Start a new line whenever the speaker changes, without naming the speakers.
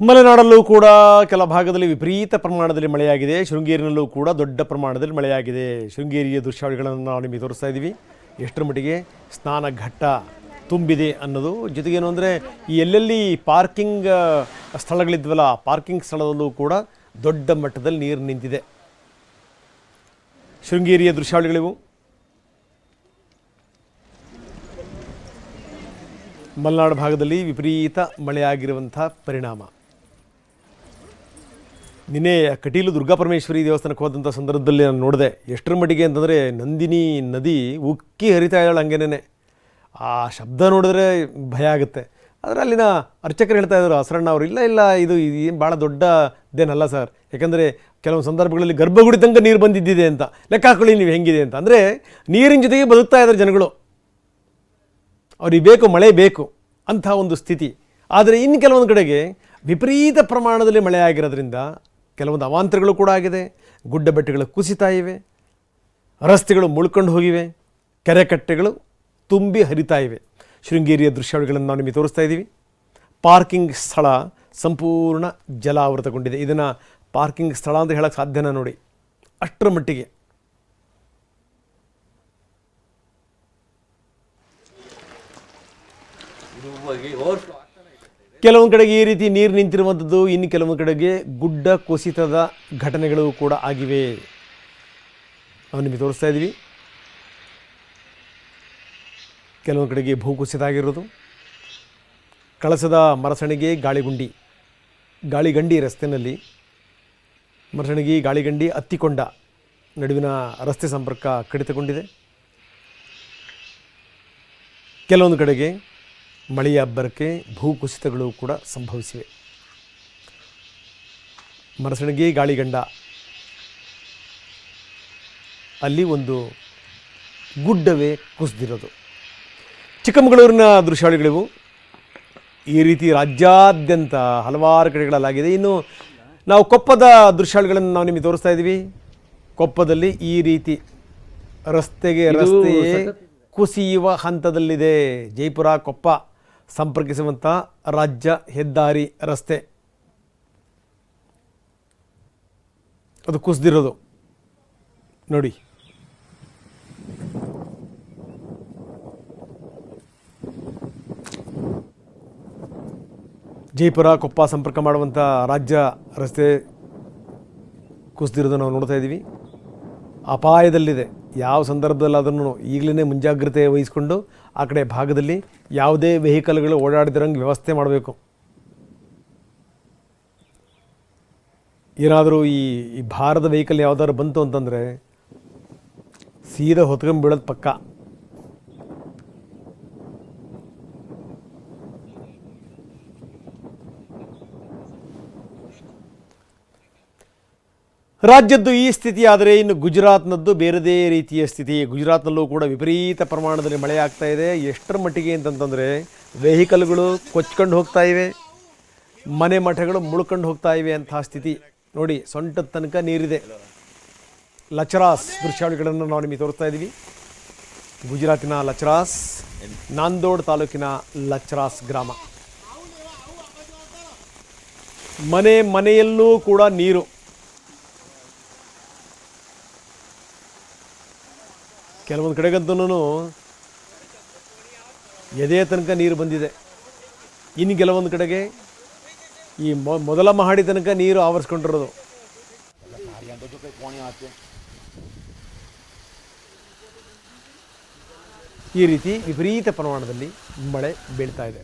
ಮಲೆನಾಡಲ್ಲೂ ಕೂಡ ಕೆಲ ಭಾಗದಲ್ಲಿ ವಿಪರೀತ ಪ್ರಮಾಣದಲ್ಲಿ ಮಳೆಯಾಗಿದೆ. ಶೃಂಗೇರಿನಲ್ಲೂ ಕೂಡ ದೊಡ್ಡ ಪ್ರಮಾಣದಲ್ಲಿ ಮಳೆಯಾಗಿದೆ. ಶೃಂಗೇರಿಯ ದೃಶ್ಯಾವಳಿಗಳನ್ನು ನಾವು ನಿಮಗೆ ತೋರಿಸ್ತಾ ಇದ್ದೀವಿ. ಎಷ್ಟರ ಮಟ್ಟಿಗೆ ಸ್ನಾನ ಘಟ್ಟ ತುಂಬಿದೆ ಅನ್ನೋದು. ಜೊತೆಗೇನು ಅಂದರೆ, ಈ ಎಲ್ಲೆಲ್ಲಿ ಪಾರ್ಕಿಂಗ್ ಸ್ಥಳಗಳಿದ್ವಲ್ಲ, ಪಾರ್ಕಿಂಗ್ ಸ್ಥಳದಲ್ಲೂ ಕೂಡ ದೊಡ್ಡ ಮಟ್ಟದಲ್ಲಿ ನೀರು ನಿಂತಿದೆ. ಶೃಂಗೇರಿಯ ದೃಶ್ಯಾವಳಿಗಳಿವು. ಮಲೆನಾಡು ಭಾಗದಲ್ಲಿ ವಿಪರೀತ ಮಳೆಯಾಗಿರುವಂಥ ಪರಿಣಾಮ. ನಿನ್ನೆ ಕಟೀಲು ದುರ್ಗಾಪರಮೇಶ್ವರಿ ದೇವಸ್ಥಾನಕ್ಕೆ ಹೋದಂಥ ಸಂದರ್ಭದಲ್ಲಿ ನಾನು ನೋಡಿದೆ. ಎಷ್ಟರ ಮಟ್ಟಿಗೆ ಅಂತಂದರೆ ನಂದಿನಿ ನದಿ ಉಕ್ಕಿ ಹರಿತಾ ಇದ್ದಾಳೆ ಹಂಗೇನೆ ಆ ಶಬ್ದ ನೋಡಿದ್ರೆ ಭಯ ಆಗುತ್ತೆ. ಆದರೆ ಅಲ್ಲಿನ ಅರ್ಚಕರು ಹೇಳ್ತಾ ಇದ್ದರು ಹಸರಣ್ಣ ಅವರು, ಇಲ್ಲ ಇಲ್ಲ, ಇದು ಏನು ಭಾಳ ದೊಡ್ಡದೇನಲ್ಲ ಸರ್. ಯಾಕಂದರೆ ಕೆಲವು ಸಂದರ್ಭಗಳಲ್ಲಿ ಗರ್ಭಗುಡಿ ತನಕ ನೀರು ಬಂದಿದ್ದಿದೆ ಅಂತ. ಲೆಕ್ಕ ಹಾಕೊಳ್ಳಿ, ನೀವು ಹೆಂಗಿದೆ ಅಂತ. ಅಂದರೆ ನೀರಿನ ಜೊತೆಗೆ ಬದುಕ್ತಾ ಇದ್ದಾರೆ ಜನಗಳು. ಅವ್ರಿಗೆ ಬೇಕು, ಮಳೆ ಬೇಕು ಅಂಥ ಒಂದು ಸ್ಥಿತಿ. ಆದರೆ ಇನ್ನು ಕೆಲವೊಂದು ಕಡೆಗೆ ವಿಪರೀತ ಪ್ರಮಾಣದಲ್ಲಿ ಮಳೆ ಆಗಿರೋದ್ರಿಂದ ಕೆಲವೊಂದು ಅವಾಂತರಗಳು ಕೂಡ ಆಗಿದೆ. ಗುಡ್ಡ ಬೆಟ್ಟಗಳು ಕುಸಿತಾ ಇವೆ. ರಸ್ತೆಗಳು ಮುಳ್ಕೊಂಡು ಹೋಗಿವೆ. ಕೆರೆಕಟ್ಟೆಗಳು ತುಂಬಿ ಹರಿತಾ ಇವೆ. ಶೃಂಗೇರಿಯ ದೃಶ್ಯಾವಳಿಗಳನ್ನು ನಾವು ನಿಮಗೆ ತೋರಿಸ್ತಾ ಇದ್ದೀವಿ. ಪಾರ್ಕಿಂಗ್ ಸ್ಥಳ ಸಂಪೂರ್ಣ ಜಲಾವೃತಗೊಂಡಿದೆ. ಇದನ್ನು ಪಾರ್ಕಿಂಗ್ ಸ್ಥಳ ಅಂತ ಹೇಳೋಕ್ಕೆ ಸಾಧ್ಯನ ನೋಡಿ. ಅಷ್ಟರ ಮಟ್ಟಿಗೆ.
ಇದು ಹೋಗಿ
ಕೆಲವೊಂದು ಕಡೆಗೆ ಈ ರೀತಿ ನೀರು ನಿಂತಿರುವಂಥದ್ದು ಇನ್ನು ಕೆಲವೊಂದು ಕಡೆಗೆ ಗುಡ್ಡ ಕುಸಿತದ ಘಟನೆಗಳು ಕೂಡ ಆಗಿವೆ. ನಾವು ನಿಮಗೆ ತೋರಿಸ್ತಾ ಇದ್ದೀವಿ. ಕೆಲವೊಂದು ಕಡೆಗೆ ಭೂಕುಸಿತ ಆಗಿರೋದು. ಕಳಸದ ಮರಸಣಿಗೆ ಗಾಳಿಗುಂಡಿ, ಗಾಳಿಗಂಡಿ ರಸ್ತೆಯಲ್ಲಿ ಮರಸಣಿಗೆ ಗಾಳಿಗಂಡಿ ಅತ್ತಿಕೊಂಡ ನಡುವಿನ ರಸ್ತೆ ಸಂಪರ್ಕ ಕಡಿತಗೊಂಡಿದೆ. ಕೆಲವೊಂದು ಕಡೆಗೆ ಮಳೆಯ ಅಬ್ಬರಕ್ಕೆ ಭೂಕುಸಿತಗಳು ಕೂಡ ಸಂಭವಿಸಿವೆ. ಮರಸಣಿಗೆ ಗಾಳಿಗಂಡ ಅಲ್ಲಿ ಒಂದು ಗುಡ್ಡವೇ ಕುಸಿದಿರೋದು. ಚಿಕ್ಕಮಗಳೂರಿನ ದೃಶ್ಯಾವಳಿಗಳಿವು. ಈ ರೀತಿ ರಾಜ್ಯಾದ್ಯಂತ ಹಲವಾರು ಕಡೆಗಳಲ್ಲಾಗಿದೆ. ಇನ್ನು ನಾವು ಕೊಪ್ಪದ ದೃಶ್ಯಾವಳಿಗಳನ್ನು ನಾವು ನಿಮಗೆ ತೋರಿಸ್ತಾ ಇದ್ದೀವಿ. ಕೊಪ್ಪದಲ್ಲಿ ಈ ರೀತಿ ರಸ್ತೆಗೆ ರಸ್ತೆಯೇ ಕುಸಿಯುವ ಹಂತದಲ್ಲಿದೆ. ಜೈಪುರ ಕೊಪ್ಪ. ಸಂಪರ್ಕಿಸುವಂಥ ರಾಜ್ಯ ಹೆದ್ದಾರಿ ರಸ್ತೆ. ಅದು ಕುಸಿದಿರೋದು. ನೋಡಿ. ಜೈಪುರ, ಕೊಪ್ಪ ಸಂಪರ್ಕ ಮಾಡುವಂಥ ರಾಜ್ಯ ರಸ್ತೆ ಕುಸಿದಿರೋದು ನಾವು ನೋಡ್ತಾ ಇದ್ದೀವಿ. ಅಪಾಯದಲ್ಲಿದೆ. ಯಾವ ಸಂದರ್ಭದಲ್ಲಾದ್ರೂ ಈಗಲೇ ಮುಂಜಾಗ್ರತೆ ವಹಿಸಿಕೊಂಡು ಆ ಕಡೆ ಭಾಗದಲ್ಲಿ ಯಾವುದೇ ವೆಹಿಕಲ್ಗಳು ಓಡಾಡಿದಿರಂಗೆ ವ್ಯವಸ್ಥೆ ಮಾಡಬೇಕು. ಏನಾದರೂ ಈ ಈ ಭಾರದ ವೆಹಿಕಲ್ ಯಾವುದಾದ್ರು ಬಂತು ಅಂತಂದರೆ ಸೀದಾ ಹೊತ್ಕೊಂಡ್ಬಿಡೋದು ಪಕ್ಕ. ರಾಜ್ಯದ್ದು ಈ ಸ್ಥಿತಿ ಆದರೆ ಇನ್ನು ಗುಜರಾತ್ನದ್ದು ಬೇರೆದೇ ರೀತಿಯ ಸ್ಥಿತಿ. ಗುಜರಾತ್ನಲ್ಲೂ ಕೂಡ ವಿಪರೀತ ಪ್ರಮಾಣದಲ್ಲಿ ಮಳೆ ಆಗ್ತಾ ಇದೆ. ಎಷ್ಟರ ಮಟ್ಟಿಗೆ ಅಂತಂತಂದರೆ ವೆಹಿಕಲ್ಗಳು ಕೊಚ್ಕೊಂಡು ಹೋಗ್ತಾ ಇವೆ. ಮನೆ ಮಠಗಳು ಮುಳ್ಕೊಂಡು ಹೋಗ್ತಾ ಇವೆ ಅಂತಹ ಸ್ಥಿತಿ. ನೋಡಿ, ಸೊಂಟದ ತನಕ ನೀರಿದೆ. ಲಚರಾಸ್ ದೃಶ್ಯಾವಳಿಗಳನ್ನು ನಾವು ನಿಮಗೆ ತೋರಿಸ್ತಾ ಇದ್ದೀವಿ. ಗುಜರಾತಿನ ಲಚರಾಸ್, ನಾಂದೋಡ್ ತಾಲೂಕಿನ ಲಚರಾಸ್ ಗ್ರಾಮ. ಮನೆ ಮನೆಯಲ್ಲೂ ಕೂಡ ನೀರು. ಕೆಲವೊಂದು ಕಡೆಗಂತೂ ಎದೆ ತನಕ ನೀರು ಬಂದಿದೆ. ಇನ್ನು ಕೆಲವೊಂದು ಕಡೆಗೆ ಈ ಮೊದಲ ಮಹಡಿ ತನಕ ನೀರು ಆವರಿಸ್ಕೊಂಡಿರೋದು. ಈ ರೀತಿ ವಿಪರೀತ ಪ್ರಮಾಣದಲ್ಲಿ ಮಳೆ ಬೀಳ್ತಾ ಇದೆ.